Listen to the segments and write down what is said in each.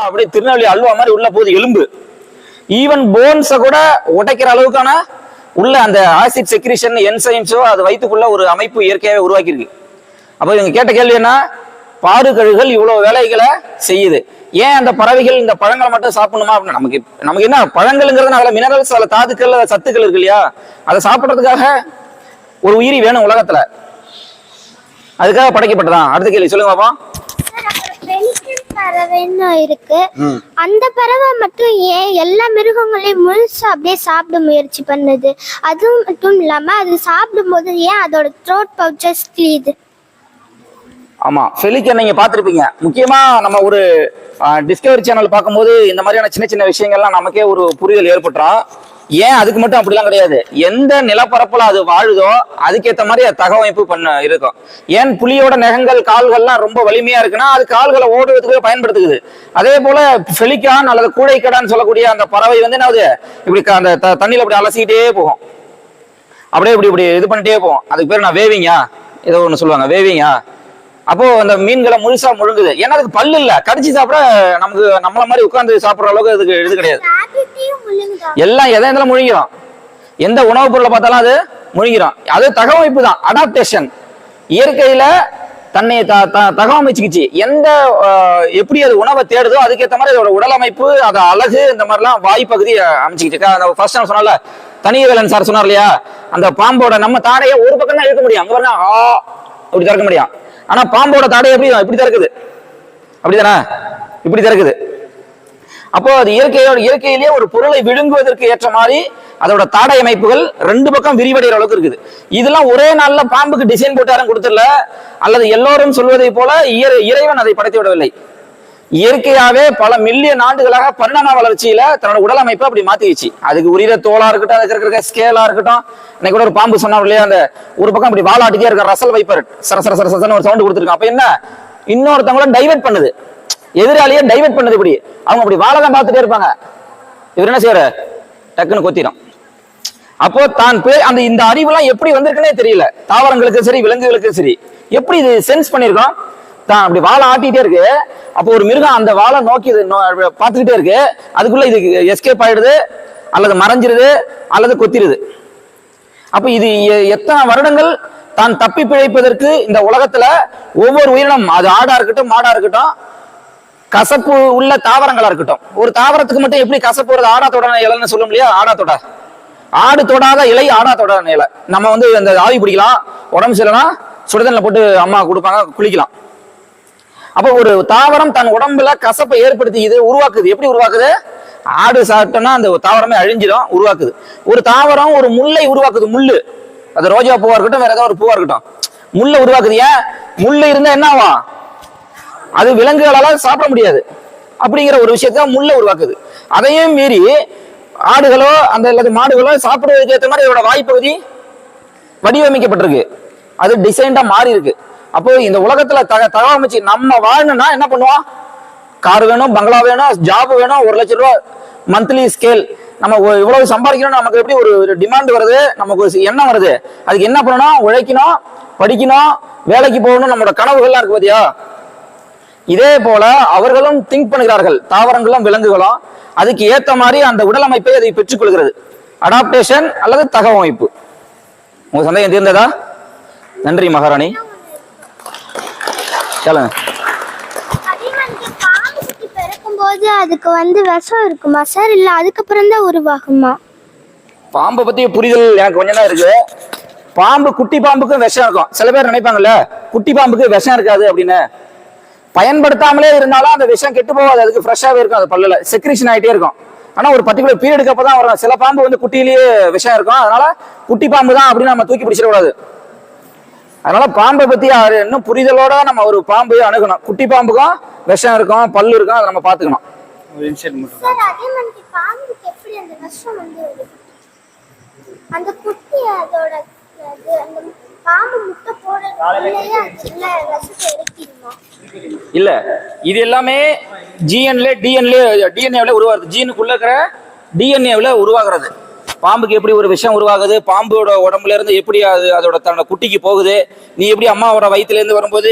அப்படியே திருநெல்வேலி அல்வா மாதிரி உள்ள போகுது எலும்பு. ஈவன் போன்ஸை கூட உடைக்கிற அளவுக்கான உள்ள அந்த ஆசிட் செக்ரிஷன் என்சைம்ஸோ அது வயிற்றுக்குள்ள ஒரு அமைப்பு இயற்கையாகவே உருவாக்கியிருக்கு. அப்போ இவங்க கேட்ட கேள்வி என்ன? பாரு கழுகுகள் இவ்வளவு வேலைகளை செய்யுது. ஏன் அந்த பறவைகள் இந்த பழங்களை மட்டும் சாப்பிடணுமா? அப்படின்னு நமக்கு நமக்கு என்ன? பழங்கள்ங்கிறது அதில் மினரல்ஸ் அதில் தாதுக்கள் அதில் சத்துக்கள் இருக்கு இல்லையா? அதை சாப்பிட்றதுக்காக ஒரு உயிரி வேணும் உலகத்துல. அதுக்காக படைக்கப்பட்டதான் அடுத்த கேள்வி சொல்லுங்க பாப்பா பறவைன்னு இருக்கு. அந்த பறவை மட்டும் ஏன் எல்லா மிருகங்களையும் முழுசா அப்படியே சாப்பிட முயற்சி பண்ணுது? அதுவும் மட்டும் இல்லாம அது சாப்பிடும்போது ஏன் அதோட த்ரோட் பவுச்சஸ் கிளியுது ஆமா ஃபெலிக்கன் நீங்க பார்த்திருப்பீங்க. முக்கியமா நம்ம ஒரு டிஸ்கவரி சேனல் பார்க்கும்போது இந்த மாதிரியான சின்ன சின்ன விஷயங்கள்லாம் நமக்கே ஒரு புரிதல் ஏற்பட்டுரும் ஏன் அதுக்கு மட்டும் அப்படிலாம் கிடையாது? எந்த நிலப்பரப்புல அது வாழுதோ அதுக்கேற்ற மாதிரி அது தகவமைப்பு பண்ண இருக்கும். ஏன் புலியோட நகங்கள் கால்கள்லாம் ரொம்ப வலிமையா இருக்குன்னா அது கால்களை ஓடுறதுக்கு பயன்படுத்துக்குது அதே போல ஃபெலிக்கான் அல்லது கூடைக்கடான்னு சொல்லக்கூடிய அந்த பறவை வந்து என்னது இப்படி க- அந்த த- தண்ணியில அப்படி அலசிக்கிட்டே போகும். அப்படியே இப்படி இப்படி இது பண்ணிட்டே போகும். அதுக்கு பேர் நான் வேவிங்கா? ஏதோ ஒன்று சொல்லுவாங்க. வேவிங்கா? அப்போ அந்த மீன்களை முழுசா முழுங்குது. ஏன்னா அதுக்கு பல்லு இல்ல. கடிச்சு சாப்பிட நமக்கு நம்மள மாதிரி உட்காந்து சாப்பிடுற அளவுக்கு அதுக்கு இது கிடையாது. எல்லாம் எதை எதில் முழுங்கிறோம் எந்த உணவுப் பொருளை பார்த்தாலும் அது முழுங்கிறோம் அது தகவமைப்பு தான் அடாப்டேஷன் இயற்கையில தன்னை த- த- தகவமைச்சுக்கிச்சு. எந்த எப்படி அது உணவை தேடுதோ அதுக்கேற்ற மாதிரி அதோட உடல் அமைப்பு அது அழகு இந்த மாதிரிலாம் வாய்ப்பகுதி அமைச்சுக்கிட்டு ஃபர்ஸ்ட் நான் சொன்னால தனியவேலன் சார் சொன்னார் இல்லையா? அந்த பாம்போட நம்ம தாடையை ஒரு பக்கம் தான் இழுக்க முடியும். அங்க பாருங்க ஆ அப்படி திறக்க முடியும். ஆனா பாம்போட தாடை எப்படி இப்படி திறக்குது? அப்படி தானே இப்படி திறக்குது. அப்போ அது இயற்கையோட இயற்கையிலேயே ஒரு பொருளை விழுங்குவதற்கு ஏற்ற மாதிரி அதோட தாடை அமைப்புகள் ரெண்டு பக்கம் விரிவடைகிற அளவுக்கு இருக்குது. இதெல்லாம் ஒரே நாள்ல பாம்புக்கு டிசைன் போட்டு யாரும் கொடுத்துடல. அல்லது எல்லோரும் சொல்வதை போல இயற- இறைவன் அதை படைத்து விடவில்லை. இயற்கையாவே பல மில்லியன் ஆண்டுகளாக பரிணாம வளர்ச்சியில தன்னோட உடல் அமைப்பை அப்படி மாத்திடுச்சு அதுக்கு உரிய தோலா இருக்கட்டும் அதுக்கு இருக்கிற ஸ்கேலா இருக்கட்டும். இன்னைக்கு கூட ஒரு பாம்பு சொன்னா இல்லையா அந்த ஒரு பக்கம் அப்படி வாலாட்டிட்டே இருக்க ரசல் வைப்பர் சர சர சர சரன்னு ஒரு சவுண்ட் கொடுத்துருக்கான் அப்ப என்ன? இன்னொருத்தவங்கள டைவெர்ட் பண்ணுது. எதிராளியை டைவெர்ட் பண்ணது இப்படி. அவங்க அப்படி வாழை தான் பார்த்துட்டே இருப்பாங்க. இவர் என்ன செய்யற டக்குன்னு கொத்திடும். அப்போ தான் பே- அந்த இந்த அறிவுலாம் எப்படி வந்திருக்குன்னே தெரியல. தாவரங்களுக்கும் சரி விலங்குகளுக்கும் சரி. எப்படி இது சென்ஸ் பண்ணிருக்கோம் தான் அப்படி வாழை ஆட்டிட்டே இருக்கு. அப்போ ஒரு மிருகம் அந்த வாழை நோக்கி இது பார்த்துக்கிட்டே இருக்கு. அதுக்குள்ள இது எஸ்கேப் ஆயிடுது. அல்லது மறைஞ்சிருது. அல்லது கொத்திருது. அப்ப இது எத்தனை வருடங்கள் தான் தப்பி பிழைப்பதற்கு இந்த உலகத்துல ஒவ்வொரு உயிரினம் அது ஆடா இருக்கட்டும் மாடா இருக்கட்டும் கசப்பு உள்ள தாவரங்களா இருக்கட்டும். ஒரு தாவரத்துக்கு மட்டும் எப்படி கசப்பு வருது? ஆடா தொட இலைன்னு சொல்லும் இல்லையா? ஆடா தொட. ஆடு தொடாத இலை ஆடா தொடாத இலை. நம்ம வந்து அந்த ஆவி பிடிக்கலாம். உடம்பு சரியில்லைனா சுடுதண்ணில் போட்டு அம்மா கொடுப்பாங்க குளிக்கலாம். அப்போ ஒரு தாவரம் தன் உடம்புல கசப்பை ஏற்படுத்தி இது உருவாக்குது. எப்படி உருவாக்குது? ஆடு சாப்பிட்டோம்னா அந்த தாவரமே அழிஞ்சிடும் உருவாக்குது. ஒரு தாவரம் ஒரு முல்லை உருவாக்குது முள்ளு. அது ரோஜா பூவா இருக்கட்டும் வேற ஏதாவது ஒரு பூவா இருக்கட்டும். முல்லை உருவாக்குது ஏன்? முள்ளு இருந்தா என்ன ஆகும்? அது விலங்குகளால சாப்பிட முடியாது. அப்படிங்கிற ஒரு விஷயத்த முள்ள உருவாக்குது. அதையும் மீறி ஆடுகளோ அந்த அல்லது மாடுகளோ சாப்பிடுவதற்கு ஏற்ற மாதிரி இதோட வாய்ப்பகுதி வடிவமைக்கப்பட்டிருக்கு. அது டிசைன்டா மாறி இருக்கு. அப்போ இந்த உலகத்துல தக தகவமைச்சு நம்ம வாழணும்னா என்ன பண்ணுவோம்? கார் வேணும் பங்களா வேணும் ஜாப் வேணும் ஒரு லட்சம் ரூபா மந்த்லி ஸ்கேல் நம்ம இவ்வளவு சம்பாதிக்கணும் நமக்கு எப்படி ஒரு டிமாண்ட் வருது? நமக்கு ஒரு எண்ணம் வருது. அதுக்கு என்ன பண்ணணும்? உழைக்கணும் படிக்கணும் வேலைக்கு போகணும். நம்மளோட கனவுகள்லாம் இருக்கு பாத்தியா? இதே போல அவர்களும் திங்க் பண்ணுகிறார்கள். தாவரங்களும் விலங்குகளும் அதுக்கு ஏத்த மாதிரி அந்த உடல் அமைப்பை அதை பெற்றுக்கொள்கிறது அடாப்டேஷன் அல்லது தகவமைப்பு உங்க சந்தேகம் தீர்ந்ததா? நன்றி மகாராணி. சொல்லுங்க பிறக்கும்போது அதுக்கு வந்து விஷம் இருக்குமா? சார் இல்ல அதுக்கப்புறம் தான் உருவாகுமா? பாம்பை பத்தி புரிதல் எனக்கு கொஞ்சம் தான் இருக்கு. பாம்பு குட்டி பாம்புக்கும் விஷம் இருக்கும். சில பேர் நினைப்பாங்கல்ல குட்டி பாம்புக்கு விஷம் இருக்காது அப்படின்னு. பயன்படுத்தாமலே இருந்தாலும் அந்த விஷம் கெட்டு போகாது. அதுக்கு ஃப்ரெஷ்ஷாவே இருக்கும். அது பல்லுல. செக்ரிஷன் ஆயிட்டே இருக்கும். ஆனா ஒரு பர்டிகுலர் பீரியடுக்கு அப்பதான் வரும். சில பாம்பு வந்து குட்டியிலேயே விஷம் இருக்கும். அதனால குட்டி பாம்பு தான் அப்படின்னு நம்ம தூக்கி பிடிச்சிடக்கூடாது அதனால பாம்பை பத்தி யாரு இன்னும் புரிதலோட நம்ம ஒரு பாம்பு அணுகணும். குட்டி பாம்புக்கும் விஷம் இருக்கும் பல்லு இருக்கும் அதை நம்ம எப்படி அந்த குட்டி அதோட அது அந்த பாம்பு முட்டை போடுறதுக்குள்ளேயே இல்ல இது எல்லாமே ஜிஎன்ல டிஎன்ல டிஎன்ஏவில் உருவாகுது. ஜீனுக்குள்ள இருக்கிற டிஎன்ஏவில் உருவாகிறது. பாம்புக்கு எப்படி ஒரு விஷம் உருவாகுது? பாம்போட உடம்புல இருந்து எப்படி அது அதோட தன்னோட குட்டிக்கு போகுது? நீ எப்படி அம்மாவோட வயிற்றுலேருந்து வரும்போது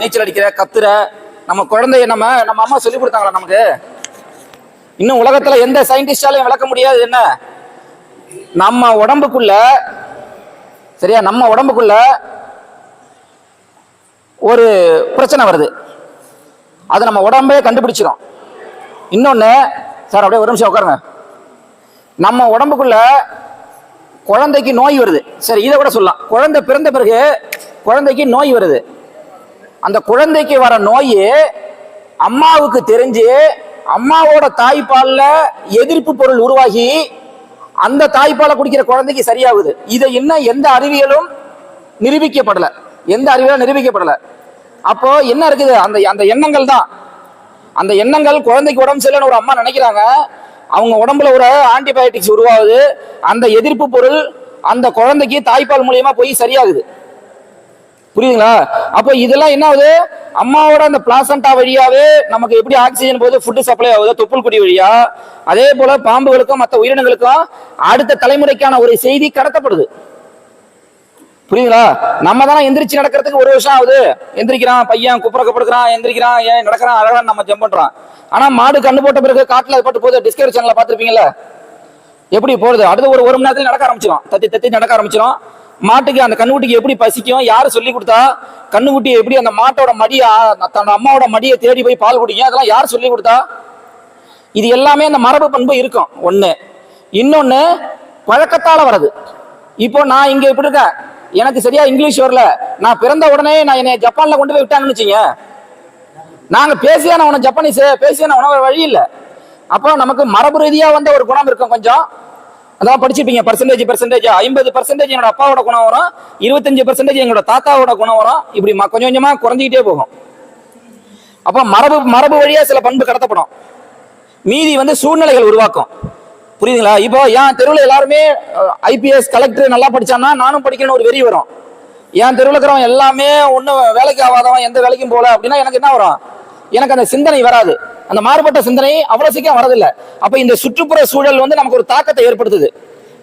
நீச்சல் அடிக்கிற கத்துற? நம்ம குழந்தைய நம்ம நம்ம அம்மா சொல்லி கொடுத்தாங்களா நமக்கு? இன்னும் உலகத்துல எந்த சயின்டிஸ்டாலையும் விளக்க முடியாது என்ன? நம்ம உடம்புக்குள்ள சரியா? நம்ம உடம்புக்குள்ள ஒரு பிரச்சனை வருது. அது நம்ம உடம்பே கண்டுபிடிச்சிடும் இன்னொன்னு சார் அப்படியே ஒரு நிமிஷம் உட்காருங்க. நம்ம உடம்புக்குள்ள குழந்தைக்கு நோய் வருது. சரி இதை கூட சொல்லலாம். குழந்தை பிறந்த பிறகு குழந்தைக்கு நோய் வருது. அந்த குழந்தைக்கு வர நோய் அம்மாவுக்கு தெரிஞ்சு அம்மாவோட தாய்ப்பாலில் எதிர்ப்பு பொருள் உருவாகி அந்த தாய்ப்பாலை குடிக்கிற குழந்தைக்கு சரியாகுது. இதை இன்னும் எந்த அறிவியலும் நிரூபிக்கப்படல. எந்த அறிவியலும் நிரூபிக்கப்படல. அப்போ என்ன இருக்குது? அந்த அந்த எண்ணங்கள் தான். அந்த எண்ணங்கள் குழந்தைக்கு உடம்பு சரியில்லைன்னு ஒரு அம்மா நினைக்கிறாங்க. அவங்க உடம்புல ஒரு ஆன்டிபயோட்டிக்ஸ் உருவாகுது. அந்த எதிர்ப்பு பொருள் அந்த குழந்தைக்கு தாய்ப்பால் மூலியமா போய் சரியாகுது. புரியுதுங்களா? அப்போ இதெல்லாம் என்ன ஆகுது? அம்மாவோட அந்த பிளாசண்டா வழியாவே நமக்கு எப்படி ஆக்சிஜன் போகுது? ஃபுட்டு சப்ளை ஆகுது? தொப்புள் குடி வழியா. அதே போல பாம்புகளுக்கும் மற்ற உயிரினங்களுக்கும் அடுத்த தலைமுறைக்கான ஒரு செய்தி கடத்தப்படுது. புரியுதுங்களா? நம்ம தானே எந்திரிச்சு நடக்கிறதுக்கு ஒரு வருஷம் ஆகுது. எந்திரிக்கிறான் பையன் குப்புறக்கப்படுக்கிறான் எந்திரிக்கிறான் ஏன் நடக்கிறான் அழகா நம்ம ஜம்ப் பண்றான். ஆனா மாடு கண்ணு போட்ட பிறகு காட்டுல அது பாட்டு போகுது. டிஸ்கவரி சேனல்ல பாத்திருப்பீங்கல்ல எப்படி போறது அடுத்து ஒரு ஒரு மணி நேரத்துல நடக்க ஆரம்பிச்சிடும் தத்தி தத்தி நடக்க ஆரம்பிச்சிடும் மாட்டுக்கு அந்த கண்ணுக்குட்டிக்கு எப்படி பசிக்கும்? யாரு சொல்லி கொடுத்தா? கண்ணுக்குட்டி எப்படி அந்த மாட்டோட மடியை தன்னோட அம்மாவோட மடியை தேடி போய் பால் குடிக்கும்? அதெல்லாம் யார் சொல்லி கொடுத்தா? இது எல்லாமே அந்த மரபு பண்பு இருக்கும். ஒண்ணு. இன்னொன்னு பழக்கத்தால வர்றது. இப்போ நான் இங்க இப்படி இருக்கேன். எனக்கு சரியா இங்கிலீஷ் வரல. நான் பிறந்த உடனே நான் என்னை ஜப்பான்ல கொண்டு போய் விட்டாங்கன்னு வச்சுங்க நாங்க பேசியான உன ஜப்பானீஸ் பேசியான உணவு வழி இல்லை. அப்போ நமக்கு மரபு ரீதியா வந்த ஒரு குணம் இருக்கும் கொஞ்சம். அதான் படிச்சிருப்பீங்க பர்சன்டேஜ் பர்சன்டேஜ் ஐம்பது பர்சன்டேஜ் என்னோட அப்பாவோட குணம் வரும் இருபத்தஞ்சு பர்சன்டேஜ் எங்களோட தாத்தாவோட குணம் வரும். இப்படி கொஞ்சம் கொஞ்சமா குறைஞ்சிக்கிட்டே போகும். அப்போ மரபு மரபு வழியா சில பண்பு கடத்தப்படும். மீதி வந்து சூழ்நிலைகள் உருவாக்கும். புரியுதுங்களா? இப்போ என் தெருவில் எல்லாருமே ஐபிஎஸ் கலெக்டர் நல்லா படிச்சான்னா நானும் படிக்கணும்னு ஒரு வெறி வரும். என் தெருவில் இருக்கிறவன் எல்லாமே ஒன்றும் வேலைக்கு ஆகாதவன் எந்த வேலைக்கும் போகல அப்படின்னா எனக்கு என்ன வரும்? எனக்கு அந்த சிந்தனை வராது. அந்த மாறுபட்ட சிந்தனை அவ்வளவு சீக்கிரம் வரதில்லை அப்ப இந்த சுற்றுப்புற சூழல் வந்து நமக்கு ஒரு தாக்கத்தை ஏற்படுத்துது.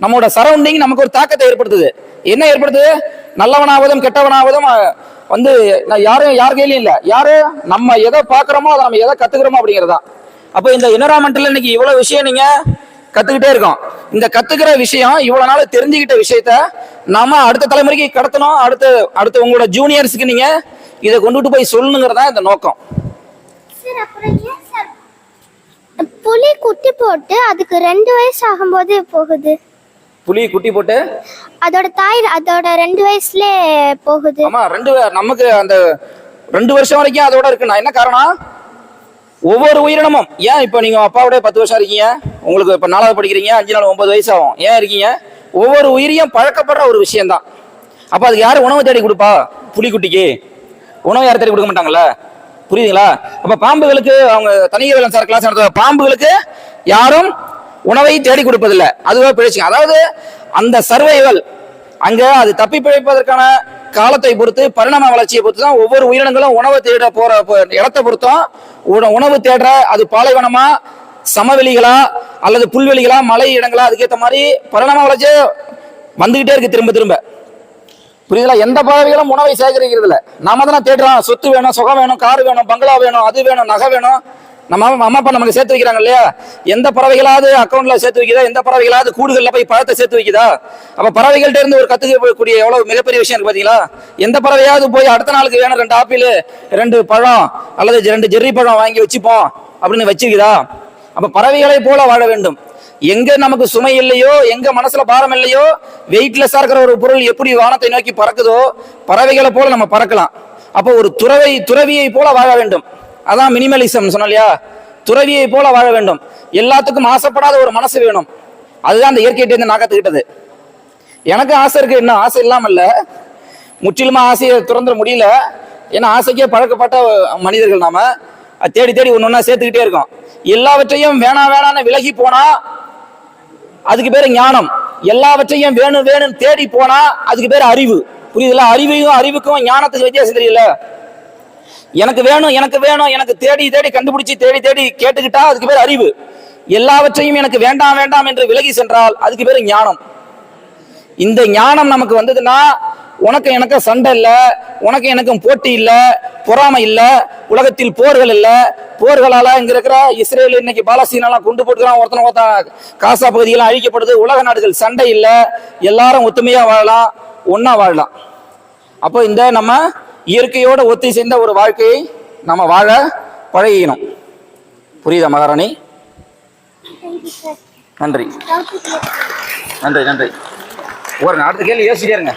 நம்மளோட சரௌண்டிங் நமக்கு ஒரு தாக்கத்தை ஏற்படுத்துது. என்ன ஏற்படுத்துது? நல்லவனாவதும் கெட்டவனாவதும் வந்து நான் யாரும் யார் கையிலும் இல்லை. யாரு? நம்ம எதை பார்க்குறோமோ அதை நம்ம எதை கத்துக்கிறோமோ அப்படிங்கிறதா. அப்போ இந்த என்வரான்மெண்ட்ல இன்னைக்கு இவ்வளோ விஷயம் நீங்க கத்துக்கிட்டே இருக்கோம். இந்த கத்துக்கிற விஷயம் இவ்வளவு நாள் தெரிஞ்சுக்கிட்ட விஷயத்த நாம அடுத்த தலைமுறைக்கு கடத்தணும். அடுத்து அடுத்து உங்களோட ஜூனியர்ஸுக்கு நீங்க இதை கொண்டுட்டு போய் சொல்லணுங்கிறதா இந்த நோக்கம். சார் அப்புறம் ஏன் சார்? புலி குட்டி போட்டு அதுக்கு ரெண்டு வயசு ஆகும்போது போகுது. புலி குட்டி போட்டு? அதோட தாய் அதோட ரெண்டு வயசுல போகுது. ஆமா ரெண்டு நமக்கு அந்த ரெண்டு வருஷம் வரைக்கும் அதோட இருக்குண்ணா என்ன காரணம்? ஒவ்வொரு உயிரினமும். ஏன் இப்போ நீங்க அப்பாவோட பத்து வருஷம் இருக்கீங்க? உங்களுக்கு இப்போ நாலாவது படிக்கிறீங்க அஞ்சு நாள் ஒன்பது வயசு ஆகும். ஏன் இருக்கீங்க? ஒவ்வொரு உயிரியும் பழக்கப்படுற ஒரு விஷயம்தான். அப்போ அதுக்கு யாரும் உணவு தேடி கொடுப்பா? புலிக்குட்டிக்கு உணவு யாரும் தேடி கொடுக்க மாட்டாங்கல்ல? புரியுதுங்களா? அப்ப பாம்புகளுக்கு அவங்க தனியர் சார் கிளாஸ் நடத்த பாம்புகளுக்கு யாரும் உணவை தேடி கொடுப்பதில்லை. அதுவே பிழைச்சிங்க அதாவது அந்த சர்வைவல் அங்க அது தப்பி பிழைப்பதற்கான காலத்தை பொறுத்து பரிணாம வளர்ச்சியை பொறுத்து தான் ஒவ்வொரு உயிரினங்களும் உணவு தேட போற இடத்தை பொறுத்தும் உண- உணவு தேடுற அது பாலைவனமா சமவெளிகளா அல்லது புல்வெளிகளா மலை இடங்களா அதுக்கேற்ற மாதிரி பரிணாம வளர்ச்சி வந்துகிட்டே இருக்கு திரும்ப திரும்ப. புரியுதுல எந்த பறவைகளும் உணவை சேகரிக்கிறது இல்ல நாம தானே தேடுறோம். சொத்து வேணும் சுகம் வேணும் கார் வேணும் பங்களா வேணும் அது வேணும் நகை வேணும். நம்ம அம்மா அம்மா அப்பா நமக்கு சேர்த்து வைக்கிறாங்க இல்லையா? எந்த பறவைகளாவது அக்கௌண்ட்ல சேர்த்து வைக்குதா? எந்த பறவைகளாவது கூடுகளில் போய் பழத்தை சேர்த்து வைக்குதா? அப்ப பறவைகள்ட்ட இருந்து ஒரு கத்துக்கக்கூடிய எவ்வளவு மிகப்பெரிய விஷயம் இருக்கு பாத்தீங்களா? எந்த பறவையாவது போய் அடுத்த நாளுக்கு வேணும் ரெண்டு ஆப்பிள் ரெண்டு பழம் அல்லது ரெண்டு ஜெர்ரி பழம் வாங்கி வச்சுப்போம் அப்படின்னு வச்சிருக்குதா அப்ப பறவைகளை போல வாழ வேண்டும். எங்க நமக்கு சுமை இல்லையோ எங்க மனசுல பாரம் இல்லையோ வெயிட்லெஸ்ஸா இருக்கிற ஒரு பொருள் எப்படி வானத்தை நோக்கி பறக்குதோ பறவைகளை போல நம்ம பறக்கலாம். அப்போ ஒரு துறவை துறவியை போல வாழ வேண்டும். அதான் மினிமலிசம் சொன்னலையா இல்லையா? துறவியை போல வாழ வேண்டும். எல்லாத்துக்கும் ஆசைப்படாத ஒரு மனசு வேணும். அதுதான் அந்த இயற்கையிட்டேருந்து நான் கத்துக்கிட்டது எனக்கு ஆசை இருக்கு. இன்னும் ஆசை இல்லாம இல்ல முற்றிலுமா ஆசையை துறந்துட முடியல. ஏன்னா ஆசைக்கே பழக்கப்பட்ட மனிதர்கள் நாம. தேடி தேடி ஒன்று ஒன்றா சேர்த்துக்கிட்டே இருக்கோம். எல்லாவற்றையும் வேணாம் வேணான்னு விலகி போனா அதுக்கு பேர் ஞானம். எல்லாவற்றையும் வேணும் வேணும் தேடி போனா அதுக்கு பேர் அறிவு. புரியுதுல அறிவையும் அறிவுக்கும் ஞானத்துக்கு வித்தியாசம் தெரியல. எனக்கு வேணும் எனக்கு வேணும் எனக்கு தேடி தேடி கண்டுபிடிச்சு தேடி தேடி கேட்டுக்கிட்டா அதுக்கு பேர் அறிவு. எல்லாவற்றையும் எனக்கு வேண்டாம் வேண்டாம் என்று விலகி சென்றால் அதுக்கு பேர் ஞானம். இந்த ஞானம் நமக்கு வந்ததுன்னா உனக்கு எனக்கும் சண்டை இல்லை உனக்கு எனக்கும் போட்டி இல்லை பொறாமை இல்லை உலகத்தில் போர்கள் இல்லை. போர்களால இங்க இருக்கிற இஸ்ரேல் இன்னைக்கு பாலஸ்தீனெல்லாம் கொண்டு போட்டுக்கிறான் ஒருத்தன ஒருத்தன் காசா பகுதியெல்லாம் அழிக்கப்படுது உலக நாடுகள் சண்டை இல்லை. எல்லாரும் ஒத்துமையா வாழலாம் ஒன்றா வாழலாம். அப்போ இந்த நம்ம இயற்கையோட ஒத்தி சேர்ந்த ஒரு வாழ்க்கையை நம்ம வாழ பழகிக்கணும். புரியுதா மகாராணி? நன்றி. நன்றி நன்றி. ஒரு நாட்டு கேள்வி யோசிச்சிட்டே இருங்க